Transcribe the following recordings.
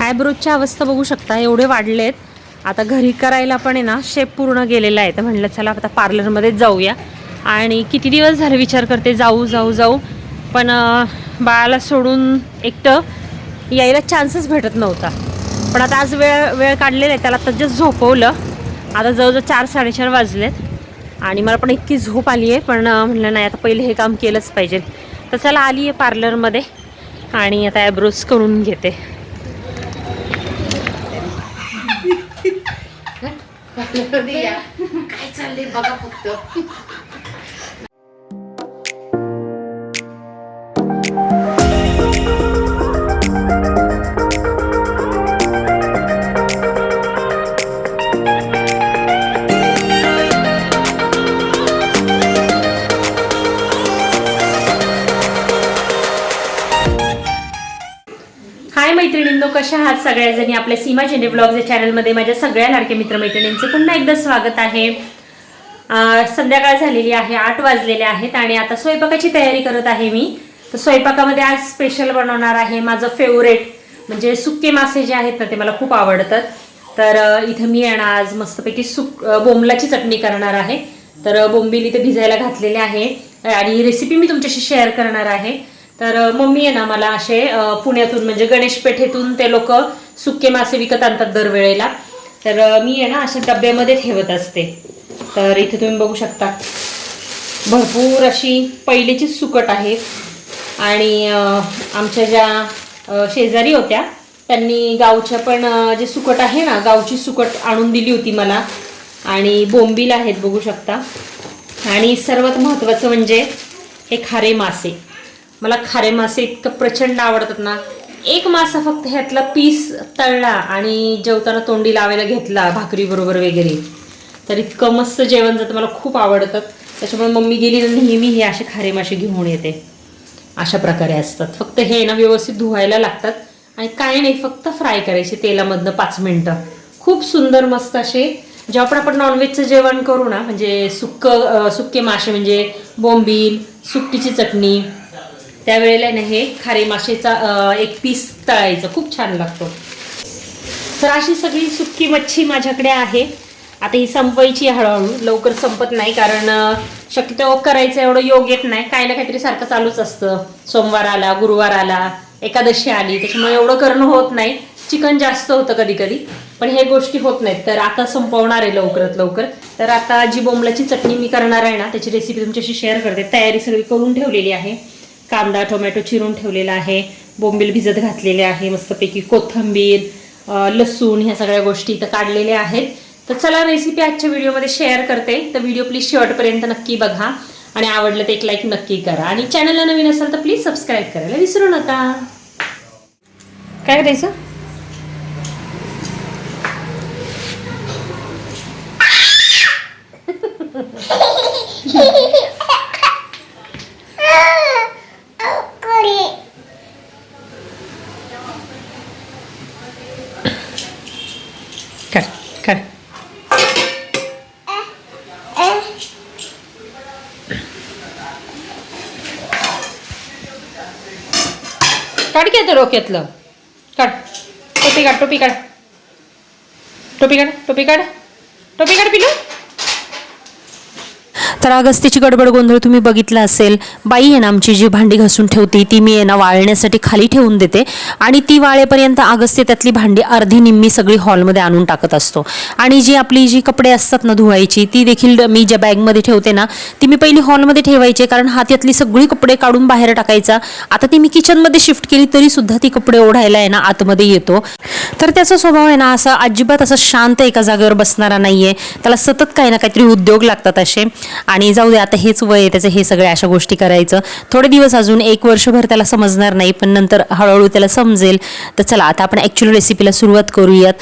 आयब्रोजच्या अवस्था बघू शकता एवढे वाढले आहेत आता घरी करायला पण आहे ना शेप पूर्ण गेलेला आहे. तर म्हणलं चला आता पार्लरमध्ये जाऊया. आणि किती दिवस झाले विचार करते जाऊ जाऊ जाऊ. पण बाळाला सोडून एकटं यायला चान्सच भेटत नव्हता. पण आता आज वेळ वेळ काढलेला आहे त्याला आता जस्ट झोपवलं. आता जवळजवळ चार साडेचार वाजलेत. आणि मला पण इतकी झोप आली आहे पण म्हणलं नाही आता पहिले हे काम केलंच पाहिजे. तर चला आली आहे पार्लरमध्ये आणि आता ॲब्रोज करून घेते. काय चाललंय? बघा फक्त. हॅलो कशा आहात सगळ्याजणी. आपल्या सीमा झेंडे ब्लॉग या चॅनलमध्ये माझ्या सगळ्या लाडक्या मित्रमैत्रिणींचं पुन्हा एकदा स्वागत आहे. संध्याकाळ झालेली आहे आठ वाजलेले आहेत आणि आता स्वयंपाकाची तयारी करत आहे मी. तर स्वयंपाकामध्ये आज स्पेशल बनवणार आहे माझं फेवरेट म्हणजे सुके मासे जे आहेत ना ते मला खूप आवडतात. तर इथं मी येणार आज मस्तपैकी सुक बोंबलाची चटणी करणार आहे. तर अं, बोंबील इथे भिजायला घातलेले आहे. आणि रेसिपी मी तुमच्याशी शेअर करणार आहे. तर मम्मी आहे ना मला असे पुण्यातून म्हणजे गणेश पेठेतून ते लोक सुके मासे विकत आणतात दरवेळेला. तर मी आहे ना अशा डब्यामध्ये ठेवत असते. तर इथे तुम्ही बघू शकता. भरपूर अशी पहिलीचीच सुकट आहे. आणि आमच्या ज्या शेजारी होत्या त्यांनी गावच्या पण जे सुकट आहे ना गावची सुकट आणून दिली होती मला. आणि बोंबील आहेत बघू शकता. आणि सर्वात महत्त्वाचं म्हणजे हे खारे मासे. मला खारे मासे इतकं प्रचंड आवडतात ना. एक मासा फक्त ह्यातला पीस तळला आणि जेवताना तोंडी लावायला घेतला भाकरीबरोबर वगैरे. तर इतकं मस्त जेवण जातं मला खूप आवडतात त्याच्यामुळे मम्मी गेली ना नेहमी हे असे खारे मासे घेऊन येते. अशा प्रकारे असतात. फक्त हे ना व्यवस्थित धुवायला लागतात. आणि काय नाही फक्त फ्राय करायचे तेलामधनं पाच मिनटं. खूप सुंदर मस्त असे जेव्हा पण आपण नॉनव्हेजचं जेवण करू ना म्हणजे सुक्क सुक्के मासे म्हणजे बोंबील सुट्टीची चटणी त्यावेळेला ना हे खारे माशेचा एक पीस तळायचं. खूप छान लागतो. तर अशी सगळी सुक्की मच्छी माझ्याकडे आहे. आता ही संपवायची हळूहळू. लवकर संपत नाही कारण शक्यतो करायचं एवढं योग येत नाही. काही ना काहीतरी सारखं चालूच असतं. सोमवार आला गुरुवार आला एकादशी आली त्याच्यामुळे एवढं करणं होत नाही. चिकन जास्त होतं कधी कधी पण हे गोष्टी होत नाहीत. तर आता संपवणार आहे लवकरात लवकर. तर आता जी बोंबलाची चटणी मी करणार आहे ना त्याची रेसिपी तुमच्याशी शेअर करते. तयारी सगळी करून ठेवलेली आहे. कांदा टोमॅटो चिरून ठेवलेला आहे. बोंबील भिजत घातलेले आहे. मस्तपैकी कोथिंबीर लसूण ह्या सगळ्या गोष्टी इथं काढलेल्या आहेत. तर चला रेसिपी आजच्या व्हिडिओमध्ये शेअर करते. तर व्हिडिओ प्लीज शेवटपर्यंत नक्की बघा. आणि आवडलं तर एक लाईक नक्की करा. आणि चॅनलला नवीन असाल तर प्लीज सबस्क्राईब करायला विसरू नका. काय करायचं? कर काढ की डोक्यातलं. काढ. टोपी काढ टोपी काढ. टोपी काढ टोपी काढ. टोपी काढ पिलू. तर अगस्तीची गडबड गोंधळ तुम्ही बघितला असेल. बाई आहे ना आमची जी भांडी घासून ठेवते ती मी आहे ना वाळण्यासाठी खाली ठेवून देते. आणि ती वाळेपर्यंत अगस्ती त्यातली भांडी अर्धी निम्मी सगळी हॉलमध्ये आणून टाकत असतो. आणि जी आपली जी कपडे असतात ना धुवायची ती देखील मी ज्या बॅगमध्ये ठेवते ना ती मी पहिली हॉलमध्ये ठेवायचे कारण हा त्यातली सगळी कपडे काढून बाहेर टाकायचा. आता ती मी किचनमध्ये शिफ्ट केली तरी सुद्धा ती कपडे ओढायला आहे ना आतमध्ये येतो. तर त्याचा स्वभाव आहे ना असा अजिबात असा शांत एका जागेवर बसणारा नाहीये. त्याला सतत काही ना काहीतरी उद्योग लागतात असे. आणि जाऊ दे आता हेच वय आहे त्याचं हे सगळ्या अशा गोष्टी करायचं. थोडे दिवस अजून एक वर्षभर त्याला समजणार नाही पण नंतर हळूहळू त्याला समजेल. तर चला आता आपण ॲक्च्युअल रेसिपीला सुरुवात करूयात.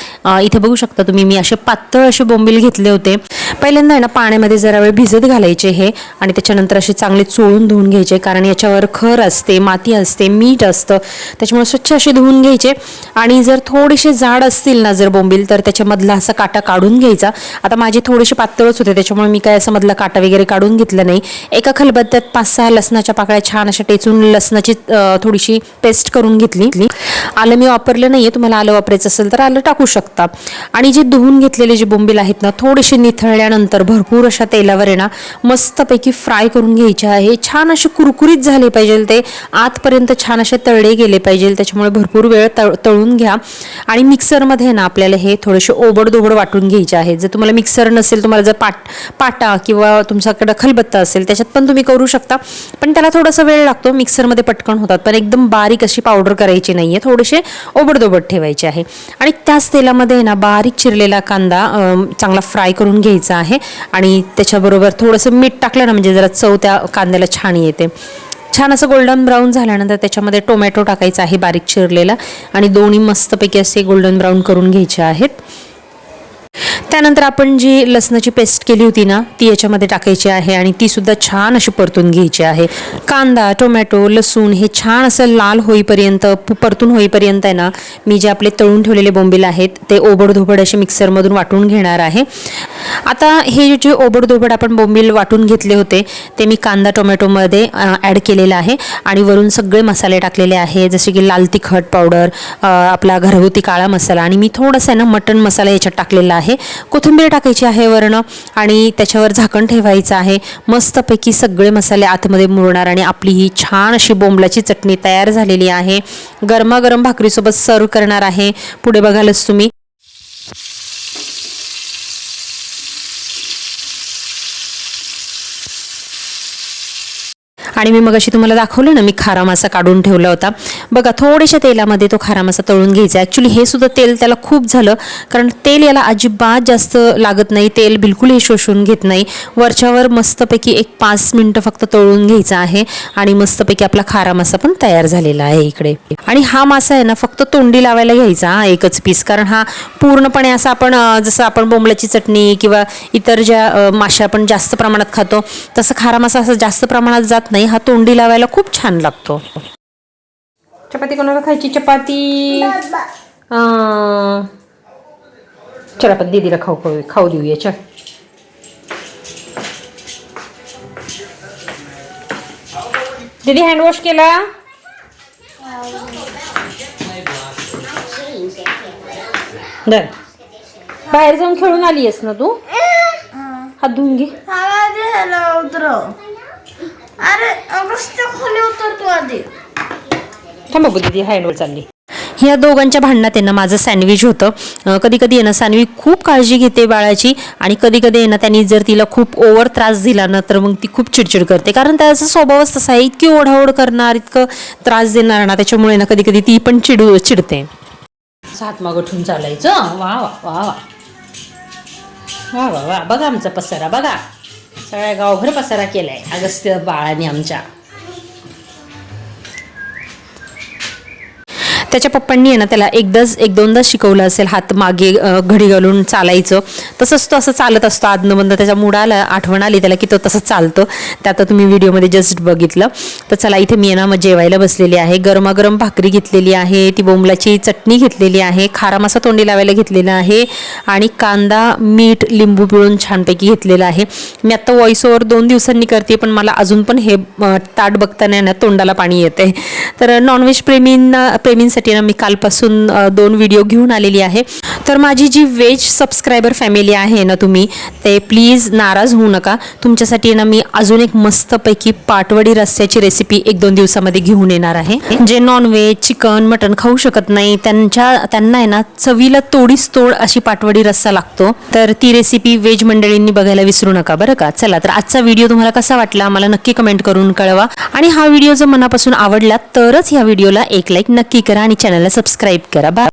इथे बघू शकता तुम्ही मी असे पातळ असे बोंबील घेतले होते. पहिल्यांदा आहे ना पाण्यामध्ये जरा वेळ भिजत घालायचे हे आणि त्याच्यानंतर असे चांगले चोळून धुवून घ्यायचे कारण याच्यावर खर असते माती असते मीठ असतं. त्याच्यामुळे स्वच्छ असे धुवून घ्यायचे. आणि जर थोडेसे जाड असतील ना जर बोंबील तर त्याच्यामधला असा काटा काढून घ्यायचा. आता माझे थोडेसे पातळच होते त्याच्यामुळे मी काय असं मधला काटा वगैरे वगैरे काढून घेतलं नाही. एका खलबत्त्यात पाच सहा लसणाच्या पाकळ्या छान अशा टेचून लसणाची थोडीशी पेस्ट करून घेतली. आलं मी वापरलं नाहीये तुम्हाला आलं वापरायचं असेल तर आलं टाकू शकता. आणि जे धुवून घेतलेले जे बोंबील आहेत ना थोडेसे निथळल्यानंतर भरपूर अशा तेलावर आहे ना मस्तपैकी फ्राय करून घ्यायचे आहे. छान असे कुरकुरीत झाले पाहिजे ते. आतपर्यंत छान असे तळले गेले पाहिजे त्याच्यामुळे भरपूर वेळ तळ तळून घ्या. आणि मिक्सरमध्ये ना आपल्याला हे थोडेसे ओबडदोबड वाटून घ्यायचे आहे. जर तुम्हाला मिक्सर नसेल तुम्हाला जर पाट पाटा किंवा तुमच्याकडे खलबत्ता असेल त्याच्यात पण तुम्ही करू शकता. पण त्याला थोडासा वेळ लागतो मिक्सरमध्ये पटकन होतात. पण एकदम बारीक अशी पावडर करायची नाही आहे थोडेसे ओबडदोबड ठेवायचे आहे. आणि त्याच तेलामध्ये ना बारीक चिरलेला कांदा चांगला फ्राय करून घ्यायचा आहे. आणि त्याच्याबरोबर थोडंसं मीठ टाकलं ना म्हणजे जरा चव त्या कांद्याला छान येते. छान असं गोल्डन ब्राऊन झाल्यानंतर त्याच्यामध्ये टोमॅटो टाकायचा आहे बारीक चिरलेला. आणि दोन्ही मस्तपैकी असे गोल्डन ब्राऊन करून घ्यायचे आहेत. त्यानंतर आपण जी लसणाची पेस्ट केली होती ना ती याच्यामध्ये टाकायची आहे आणि ती सुद्धा छान अशी परतून घ्यायची आहे. कांदा टोमॅटो लसूण हे छान असं लाल होईपर्यंत परतून होईपर्यंत आहे ना मी जे आपले तळून ठेवलेले बोंबील आहेत ते ओबडधोबड असे मिक्सरमधून वाटून घेणार आहे. आता हे जे ओबडधोबड आपण बोंबील वाटून घेतले होते ते मी कांदा टोमॅटोमध्ये ॲड केलेलं आहे. आणि वरून सगळे मसाले टाकलेले आहे जसे की लाल तिखट पावडर आपला घरगुती काळा मसाला. आणि मी थोडासा आहे ना मटण मसाला याच्यात टाकलेला आहे. कोथिंबीर टाकायची आहे वरणं आणि त्याच्यावर झाकण ठेवायचं आहे. मस्तपैकी सगळे मसाले आतमध्ये मुरणार आणि आपली ही छान अशी बोंबलाची चटणी तयार झालेली आहे. गरमागरम भाकरीसोबत सर्व करणार आहे. पुढे बघालच तुम्ही. आणि मी मगाशी तुम्हाला दाखवलं ना मी खारा मासा काढून ठेवला होता. बघा थोड्याशा तेलामध्ये तो खारा मासा तळून घ्यायचा. ॲक्च्युली हे सुद्धा तेल त्याला खूप झालं कारण तेल याला अजिबात जास्त लागत नाही. तेल बिलकुल हे शोषून घेत नाही. वरच्यावर मस्तपैकी एक पाच मिनटं फक्त तळून घ्यायचा आहे आणि मस्तपैकी आपला खारा मासा पण तयार झालेला आहे इकडे. आणि हा मासा आहे ना फक्त तोंडी लावायला घ्यायचा हा एकच पीस कारण हा पूर्णपणे असा आपण जसं आपण बोंबलाची चटणी किंवा इतर ज्या माशा आपण जास्त प्रमाणात खातो तसं खारा मासा असं जास्त प्रमाणात जात नाही. हा तोंडी लावायला खूप छान लागतो. चपाती कोणाला खायची? चपाती. चल आपण दीदीला खाऊ खाऊ खाऊ देऊया चल. दीदी हँडवॉश केला? बाहेर जाऊन खेळून आली आहेस ना तू? हात धुवून घे. उतरव. अरे रस्ते खोली उतर तू आधी. थांबा बघ दीदी हँडवॉश चालली. ह्या दोघांच्या भांडणात आहे ना माझं सँडविच होतं. कधी कधी ना सँडविच खूप काळजी घेते बाळाची आणि कधी कधी ना त्यांनी जर तिला खूप ओव्हर त्रास दिला ना तर मग ती खूप चिडचिड करते. कारण त्याचा स्वभावच तसा आहे इतकी ओढाओढ करणार इतकं त्रास देणार ना त्याच्यामुळे ना कधी कधी ती पण चिडू चिडते. हात मागं ठेवून चालायचं. वा वा वा वा. वा वा वा. बघा आमचा पसारा बघा. सगळ्या गावभर पसारा केलाय. अगस्त्य बाळाने आमच्या. त्याच्या पप्पांनी आहे ना त्याला एकदाच एक दोनदा शिकवलं असेल हात मागे घडी घालून चालायचं. तसंच तो असं चालत असतो आदनबंद त्याच्या मुडाला आठवण आली त्याला की तो तसं चालतो. ते आता तुम्ही व्हिडिओमध्ये जस्ट बघितलं. तर चला इथे मी आहे ना मग जेवायला बसलेली आहे. गरमागरम भाकरी घेतलेली आहे ती बोंबलाची चटणी घेतलेली आहे खारा मासा तोंडी लावायला घेतलेला आहे आणि कांदा मीठ लिंबू पिळून छानपैकी घेतलेला आहे. मी आत्ता व्हॉइस ओव्हर दोन दिवसांनी करते पण मला अजून पण हे ताट बघताना ना तोंडाला पाणी येते तर नॉनव्हेज प्रेमींना प्रेमींसाठी पद्धतीनं मी कालपासून दोन व्हिडिओ घेऊन आलेली आहे. तर माझी जी वेज सबस्क्रायबर फॅमिली आहे ना तुम्ही ते प्लीज नाराज होऊ नका. तुमच्यासाठी ना मी अजून एक मस्तपैकी पाटवडी रस्त्याची रेसिपी एक दोन दिवसामध्ये घेऊन येणार आहे. जे नॉनव्हेज चिकन मटन खाऊ शकत नाही त्यांच्या त्यांना आहे ना चवीला तोडीस तोड अशी पाटवडी रस्सा लागतो. तर ती रेसिपी व्हेज मंडळींनी बघायला विसरू नका बरं का? चला तर आजचा व्हिडिओ तुम्हाला कसा वाटला मला नक्की कमेंट करून कळवा. आणि हा व्हिडिओ जर मनापासून आवडला तरच ह्या व्हिडिओला एक लाईक नक्की करा आणि चॅनलला सबस्क्राईब करा. बाय.